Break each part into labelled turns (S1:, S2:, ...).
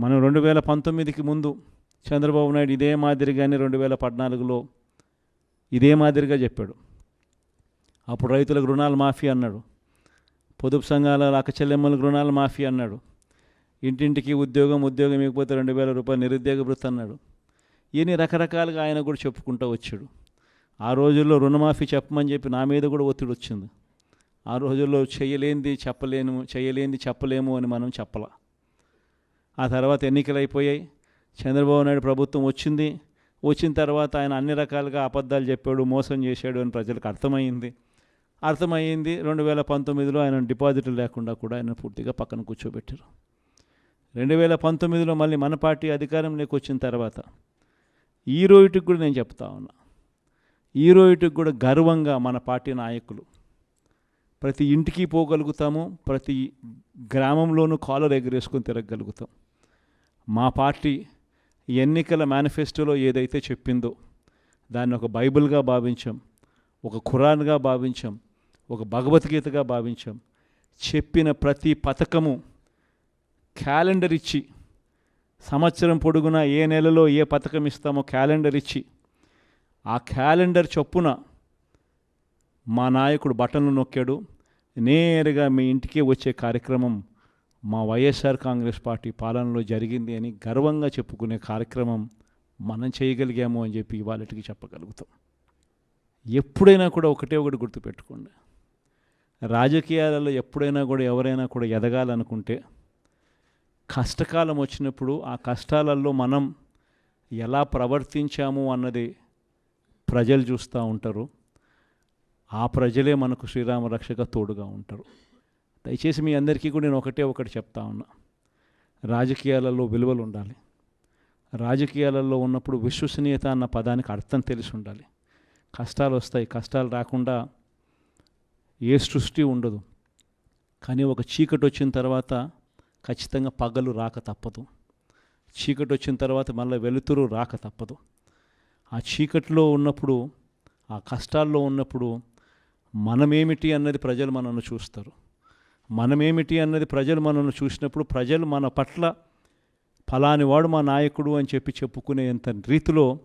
S1: మనం రెండు వేల పంతొమ్మిదికి ముందు చంద్రబాబు నాయుడు ఇదే మాదిరిగానే రెండు వేల పద్నాలుగులో ఇదే మాదిరిగా చెప్పాడు. అప్పుడు రైతులకు రుణాలు మాఫీ అన్నాడు. పొదుపు సంఘాల అక్కచెల్లెమ్మలకు రుణాలు మాఫీ అన్నాడు. ఇంటింటికి ఉద్యోగం ఉద్యోగం ఇకపోతే రెండు వేల రూపాయలు నిరుద్యోగ వృత్తి అన్నాడు. ఇన్ని రకరకాలుగా ఆయన కూడా చెప్పుకుంటూ వచ్చాడు. ఆ రోజుల్లో రుణమాఫీ చెప్పమని చెప్పి నా మీద కూడా ఒత్తిడి వచ్చింది. ఆ రోజుల్లో చేయలేనిది చెప్పలేను చేయలేనిది చెప్పలేము అని మనం చెప్పలా. ఆ తర్వాత ఎన్నికలు అయిపోయాయి చంద్రబాబు నాయుడు ప్రభుత్వం వచ్చింది. వచ్చిన తర్వాత ఆయన అన్ని రకాలుగా అబద్ధాలు చెప్పాడు మోసం చేశాడు అని ప్రజలకు అర్థమైంది. అర్థమైంది. రెండు వేల పంతొమ్మిదిలో ఆయన డిపాజిట్లు లేకుండా కూడా ఆయన పూర్తిగా పక్కన కూర్చోబెట్టారు. రెండు వేల పంతొమ్మిదిలో మళ్ళీ మన పార్టీ అధికారంలోకి వచ్చిన తర్వాత ఈ రోజుకి కూడా నేను చెప్తా ఉన్నా. ఈ రోజుకి కూడా గర్వంగా మన పార్టీ నాయకులు ప్రతి ఇంటికి పోగలుగుతాము ప్రతి గ్రామంలోనూ కాలర్ ఎగరేసుకొని తిరగలుగుతాం మా పార్టీ ఎన్నికల మేనిఫెస్టోలో ఏదైతే చెప్పిందో దాన్ని ఒక బైబిల్గా భావించాం ఒక ఖురాన్గా భావించాం ఒక భగవద్గీతగా భావించాం. చెప్పిన ప్రతి పథకము క్యాలెండర్ ఇచ్చి సంవత్సరం పొడుగునా ఏ నెలలో ఏ పథకం ఇస్తామో క్యాలెండర్ ఇచ్చి ఆ క్యాలెండర్ చొప్పున మా నాయకుడు బటన్లు నొక్కాడు. నేరుగా మీ ఇంటికే వచ్చే కార్యక్రమం మా వైఎస్ఆర్ కాంగ్రెస్ పార్టీ పాలనలో జరిగింది అని గర్వంగా చెప్పుకునే కార్యక్రమం మనం చేయగలిగాము అని చెప్పి ఇవాళకి చెప్పగలుగుతాం. ఎప్పుడైనా కూడా ఒకటే ఒకటి గుర్తుపెట్టుకోండి. రాజకీయాలలో ఎప్పుడైనా కూడా ఎవరైనా కూడా ఎదగాలనుకుంటే కష్టకాలం వచ్చినప్పుడు ఆ కష్టాలలో మనం ఎలా ప్రవర్తించాము అన్నది ప్రజలు చూస్తూ ఉంటారు. ఆ ప్రజలే మనకు శ్రీరామ రక్షక తోడుగా ఉంటారు. దయచేసి మీ అందరికీ కూడా నేను ఒకటే ఒకటి చెప్తా ఉన్నా. రాజకీయాలలో విలువలు ఉండాలి. రాజకీయాలలో ఉన్నప్పుడు విశ్వసనీయత అన్న పదానికి అర్థం తెలిసి ఉండాలి. కష్టాలు వస్తాయి. కష్టాలు రాకుండా ఏ సృష్టి ఉండదు. కానీ ఒక చీకటి వచ్చిన తర్వాత ఖచ్చితంగా పగలు రాక తప్పదు. చీకటి వచ్చిన తర్వాత మళ్ళీ వెలుతురు రాక తప్పదు. ఆ చీకటిలో ఉన్నప్పుడు ఆ కష్టాల్లో ఉన్నప్పుడు మనమేమిటి అన్నది ప్రజలు మనల్ని చూస్తారు. మనమేమిటి అన్నది ప్రజలు మనల్ని చూసినప్పుడు ప్రజలు మన పట్ల ఫలాని వాడు మా నాయకుడు అని చెప్పి చెప్పుకునేంత రీతిలో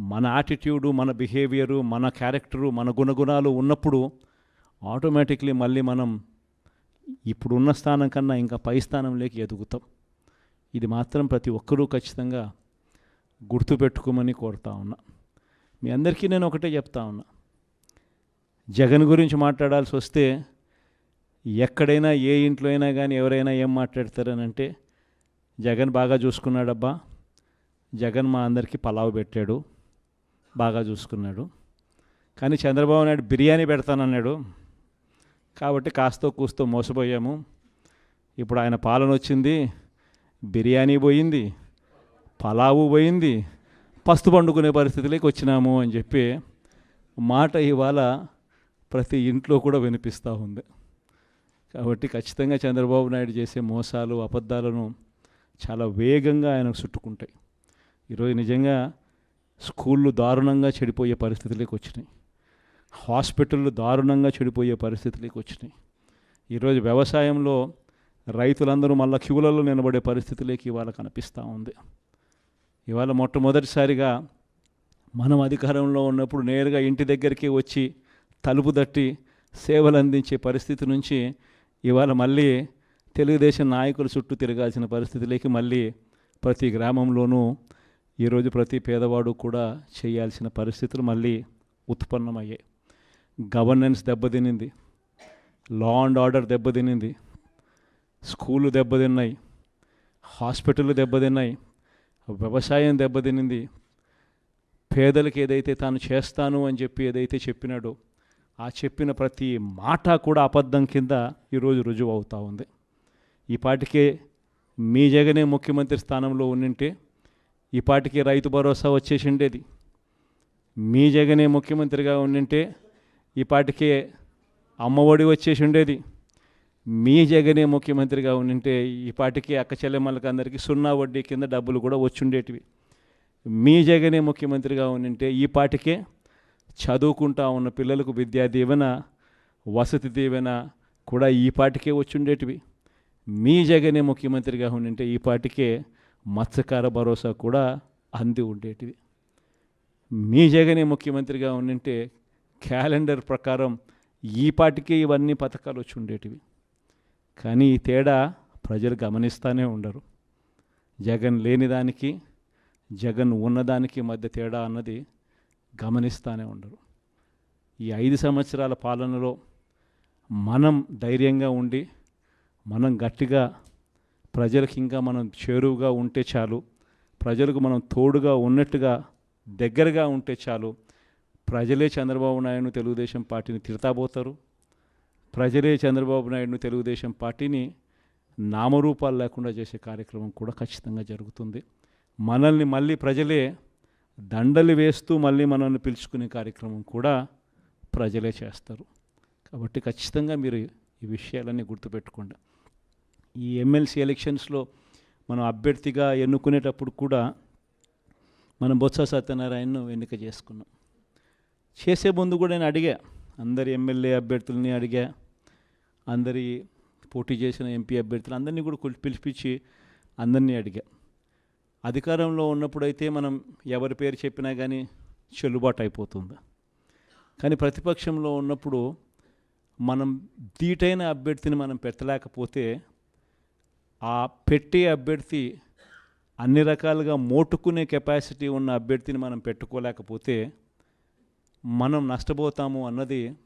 S1: మన యాటిట్యూడు మన బిహేవియరు మన క్యారెక్టరు మన గుణగుణాలు ఉన్నప్పుడు ఆటోమేటిక్లీ మళ్ళీ మనం ఇప్పుడున్న స్థానం కన్నా ఇంకా పై స్థానంలోకి ఎదుగుతాం. ఇది మాత్రం ప్రతి ఒక్కరూ ఖచ్చితంగా గుర్తుపెట్టుకోమని కోరుతా ఉన్నా. మీ అందరికీ నేను ఒకటే చెప్తా ఉన్నా. జగన్ గురించి మాట్లాడాల్సి వస్తే ఎక్కడైనా ఏ ఇంట్లో అయినా కానీ ఎవరైనా ఏం మాట్లాడతారని అంటే జగన్ బాగా చూసుకున్నాడబ్బా. జగన్ మా అందరికీ పలావ్ పెట్టాడు. బాగా చూసుకున్నాడు. కానీ చంద్రబాబు నాయుడు బిర్యానీ పెడతానన్నాడు. కాబట్టి కాస్తో కూస్తో మోసపోయాము. ఇప్పుడు ఆయన పాలన వచ్చింది. బిర్యానీ పోయింది. పలావు పోయింది. పస్తు పండుకునే పరిస్థితిలోకి వచ్చినాము అని చెప్పి మాట ఇవాళ ప్రతి ఇంట్లో కూడా వినిపిస్తూ ఉంది. కాబట్టి ఖచ్చితంగా చంద్రబాబు నాయుడు చేసే మోసాలు అబద్ధాలను చాలా వేగంగా ఆయనకు చుట్టుకుంటాయి. ఈరోజు నిజంగా స్కూళ్ళు దారుణంగా చెడిపోయే పరిస్థితులకు వచ్చినాయి. హాస్పిటళ్ళు దారుణంగా చెడిపోయే పరిస్థితులకు వచ్చినాయి. ఈరోజు వ్యవసాయంలో రైతులందరూ మళ్ళీ క్యూలలో నిలబడే పరిస్థితులకి ఇవాళ కనిపిస్తూ ఉంది. ఇవాళ మొట్టమొదటిసారిగా మనం అధికారంలో ఉన్నప్పుడు నేరుగా ఇంటి దగ్గరికి వచ్చి తలుపు తట్టి సేవలు అందించే పరిస్థితి నుంచి ఇవాళ మళ్ళీ తెలుగుదేశం నాయకుల చుట్టూ తిరగాల్సిన పరిస్థితిలోకి మళ్ళీ ప్రతి గ్రామంలోనూ ఈరోజు ప్రతి పేదవాడు కూడా చేయాల్సిన పరిస్థితులు మళ్ళీ ఉత్పన్నమయ్యాయి. గవర్నెన్స్ దెబ్బతినింది. లా అండ్ ఆర్డర్ దెబ్బతినింది. స్కూళ్ళు దెబ్బతిన్నాయి. హాస్పిటళ్ళు దెబ్బతిన్నాయి. వ్యవసాయం దెబ్బతినింది. పేదలకు ఏదైతే తాను చేస్తాను అని చెప్పి ఏదైతే చెప్పినాడో ఆ చెప్పిన ప్రతి మాట కూడా అబద్ధం కింద ఈరోజు రుజువు అవుతూ ఉంది. ఈ పాటికే మీ జగనే ముఖ్యమంత్రి స్థానంలో ఉండింటే ఈ పాటికి రైతు భరోసా వచ్చేసి ఉండేది మీ జగనే ముఖ్యమంత్రిగా ఉండింటే ఈ పాటికే అమ్మఒడి వచ్చేసి ఉండేది మీ జగనే ముఖ్యమంత్రిగా ఉండింటే ఈ పాటికి అక్క చెల్లెమ్మలకి అందరికీ సున్నా వడ్డీ కింద డబ్బులు కూడా వచ్చుండేటివి. మీ జగనే ముఖ్యమంత్రిగా ఉండింటే ఈ పాటికే చదువుకుంటా ఉన్న పిల్లలకు విద్యా దీవెన వసతి దీవెన కూడా ఈ పాటికే వచ్చుండేటివి. మీ జగనే ముఖ్యమంత్రిగా ఉండింటే ఈ పాటికే మత్స్యకార భరోసా కూడా అంది ఉండేటిది మీ జగనే ముఖ్యమంత్రిగా ఉండింటే క్యాలెండర్ ప్రకారం ఈ పాటికే ఇవన్నీ పథకాలు వచ్చి ఉండేటివి. కానీ ఈ తేడా ప్రజలు గమనిస్తూనే ఉండరు. జగన్ లేని దానికి జగన్ ఉన్నదానికి మధ్య తేడా అన్నది గమనిస్తూనే ఉండరు. ఈ ఐదు సంవత్సరాల పాలనలో మనం ధైర్యంగా ఉండి మనం గట్టిగా ప్రజలకు ఇంకా మనం చేరువుగా ఉంటే చాలు ప్రజలకు మనం తోడుగా ఉన్నట్టుగా దగ్గరగా ఉంటే చాలు ప్రజలే చంద్రబాబు నాయుడు తెలుగుదేశం పార్టీని తిడతాబోతారు. ప్రజలే చంద్రబాబు నాయుడును తెలుగుదేశం పార్టీని నామరూపాలు లేకుండా చేసే కార్యక్రమం కూడా ఖచ్చితంగా జరుగుతుంది. మనల్ని మళ్ళీ ప్రజలే దండలు వేస్తూ మళ్ళీ మనల్ని పిలుచుకునే కార్యక్రమం కూడా ప్రజలే చేస్తారు. కాబట్టి ఖచ్చితంగా మీరు ఈ విషయాలన్నీ గుర్తుపెట్టుకోండి. ఈ ఎమ్మెల్సీ ఎలక్షన్స్లో మనం అభ్యర్థిగా ఎన్నుకునేటప్పుడు కూడా మనం బొత్స సత్యనారాయణను ఎన్నిక చేసుకున్నాం. చేసే ముందు కూడా నేను అడిగా అందరి ఎమ్మెల్యే అభ్యర్థులని అడిగా అందరి పోటీ చేసిన ఎంపీ అభ్యర్థులు అందరినీ కూడా పిలిపించి అందరినీ అడిగా. అధికారంలో ఉన్నప్పుడైతే మనం ఎవరి పేరు చెప్పినా కానీ చెల్లుబాటు అయిపోతుంది. కానీ ప్రతిపక్షంలో ఉన్నప్పుడు మనం దీటైన అభ్యర్థిని మనం పెట్టలేకపోతే ఆ పెట్టే అభ్యర్థి అన్ని రకాలుగా మోటుకునే కెపాసిటీ ఉన్న అభ్యర్థిని మనం పెట్టుకోలేకపోతే మనం నష్టపోతాము అన్నది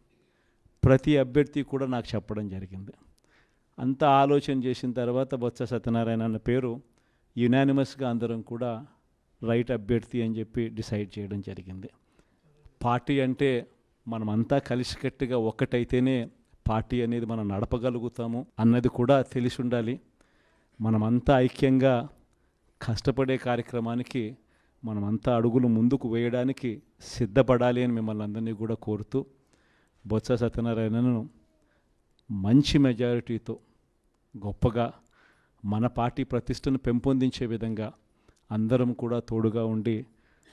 S1: ప్రతి అభ్యర్థి కూడా నాకు చెప్పడం జరిగింది. అంత ఆలోచన చేసిన తర్వాత బొత్స సత్యనారాయణ అన్న పేరు యునానిమస్గా అందరం కూడా రైట్ అభ్యర్థి అని చెప్పి డిసైడ్ చేయడం జరిగింది. పార్టీ అంటే మనమంతా కలిసికట్టుగా ఒక్కటైతేనే పార్టీ అనేది మనం నడపగలుగుతాము అన్నది కూడా తెలిసి ఉండాలి మనమంతా ఐక్యంగా కష్టపడే కార్యక్రమానికి మనమంతా అడుగులు ముందుకు వేయడానికి సిద్ధపడాలి అని మిమ్మల్ని అందరినీ కూడా కోరుతూ బొత్స సత్యనారాయణను మంచి మెజారిటీతో గొప్పగా మన పార్టీ ప్రతిష్టను పెంపొందించే విధంగా అందరం కూడా తోడుగా ఉండి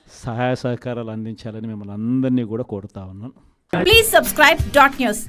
S1: సహాయ సహకారాలు అందించాలని మిమ్మల్ని అందరినీ కూడా కోరుతా ఉన్నాను.
S2: Please subscribe dot news